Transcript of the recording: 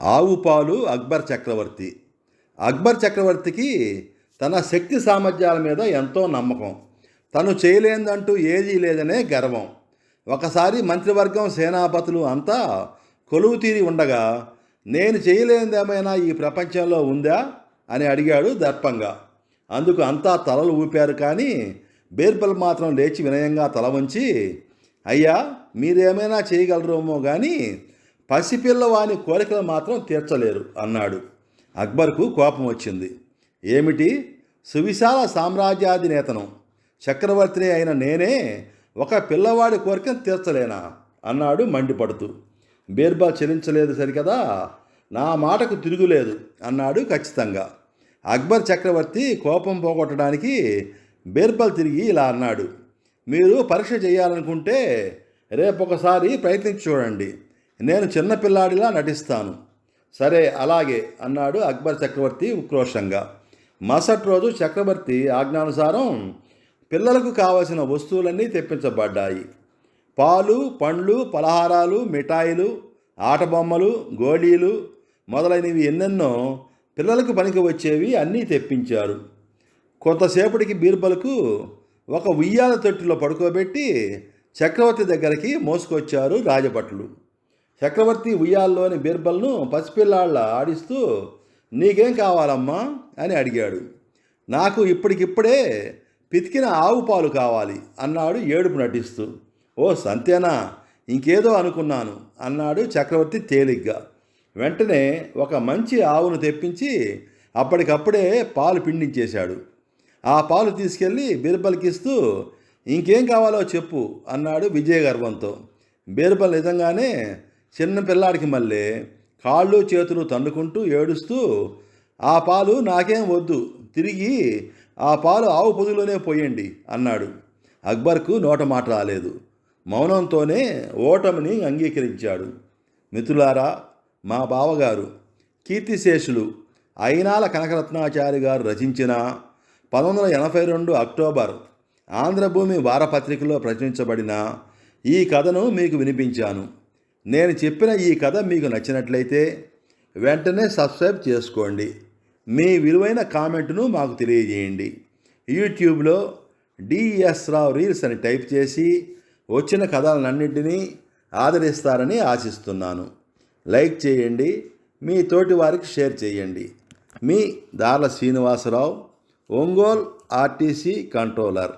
ఆవు పాలు అక్బర్ చక్రవర్తి. అక్బర్ చక్రవర్తికి తన శక్తి సామర్థ్యాల మీద ఎంతో నమ్మకం. తను చేయలేదంటూ ఏదీ లేదనే గర్వం. ఒకసారి మంత్రివర్గం సేనాపతులు అంతా కొలువు తీరి ఉండగా నేను చేయలేనిదేమైనా ఈ ప్రపంచంలో ఉందా? అని అడిగాడు దర్పంగా. అందుకు అంతా తలలు ఊపారు కానీ బీర్బల్ మాత్రం లేచి వినయంగా తల వంచి అయ్యా మీరేమైనా చేయగలరేమో కానీ పసిపిల్లవాని కోరికలు మాత్రం తీర్చలేరు అన్నాడు. అక్బర్కు కోపం వచ్చింది. ఏమిటి? సువిశాల సామ్రాజ్యాధినేతను చక్రవర్తిని అయిన నేనే ఒక పిల్లవాడి కోరికను తీర్చలేనా? అన్నాడు మండిపడుతూ. బీర్బల్ చెలించలేదు సరికదా? నా మాటకు తిరుగులేదు అన్నాడు ఖచ్చితంగా. అక్బర్ చక్రవర్తి కోపం పోగొట్టడానికి బీర్బల్ తిరిగి ఇలా అన్నాడు. మీరు పరీక్ష చేయాలనుకుంటే రేపొకసారి ప్రయత్నించి చూడండి. నేను చిన్నపిల్లాడిలా నటిస్తాను. సరే అలాగే అన్నాడు అక్బర్ చక్రవర్తి ఉక్రోషంగా. మరుసటి రోజు చక్రవర్తి ఆజ్ఞానుసారం పిల్లలకు కావలసిన వస్తువులన్నీ తెప్పించబడ్డాయి. పాలు పండ్లు పలహారాలు మిఠాయిలు ఆటబొమ్మలు గోళీలు మొదలైనవి ఎన్నెన్నో పిల్లలకు పనికి వచ్చేవి అన్నీ తెప్పించారు. కొంతసేపటికి బీర్బల్కు ఒక ఉయ్యాల తొట్టిలో పడుకోబెట్టి చక్రవర్తి దగ్గరికి మోసుకొచ్చారు రాజభటులు. చక్రవర్తి ఉయ్యాల్లోని బీర్బల్ను పసిపిల్లాళ్ళ ఆడిస్తూ నీకేం కావాలమ్మా? అని అడిగాడు. నాకు ఇప్పటికిప్పుడే పితికిన ఆవు పాలు కావాలి అన్నాడు ఏడుపు నటిస్తూ. ఓ సంతేనా? ఇంకేదో అనుకున్నాను అన్నాడు చక్రవర్తి తేలిగ్గా. వెంటనే ఒక మంచి ఆవును తెప్పించి అప్పటికప్పుడే పాలు పిండించేశాడు. ఆ పాలు తీసుకెళ్ళి బీర్బల్కిస్తూ ఇంకేం కావాలో చెప్పు అన్నాడు విజయ గర్వంతో బీర్బల్ నిజంగానే చిన్న పిల్లాడికి మళ్ళీ కాళ్ళు చేతులు తన్నుకుంటూ ఏడుస్తూ ఆ పాలు నాకేం వద్దు తిరిగి ఆ పాలు ఆవు పొదులోనే పోయండి అన్నాడు. అక్బర్కు నోట మాట రాలేదు. మౌనంతోనే ఓటమిని అంగీకరించాడు. మిత్రులారా మా బావగారు కీర్తిశేషులు అయినాల కనకరత్నాచారి గారు రచించిన పంతొమ్మిది వందల ఎనభై రెండు అక్టోబర్ ఆంధ్రభూమి వారపత్రికలో ప్రచురించబడిన ఈ కథను మీకు వినిపించాను. నేను చెప్పిన ఈ కథ మీకు నచ్చినట్లయితే వెంటనే సబ్స్క్రైబ్ చేసుకోండి. మీ విలువైన కామెంట్ను మాకు తెలియజేయండి. యూట్యూబ్లో డిఎస్ రావు రీల్స్ అని టైప్ చేసి వచ్చిన కథలన్నింటినీ ఆదరిస్తారని ఆశిస్తున్నాను. లైక్ చేయండి మీ తోటి వారికి షేర్ చేయండి. మీ దార్ల శ్రీనివాసరావు ఒంగోల్ ఆర్టీసీ కంట్రోలర్.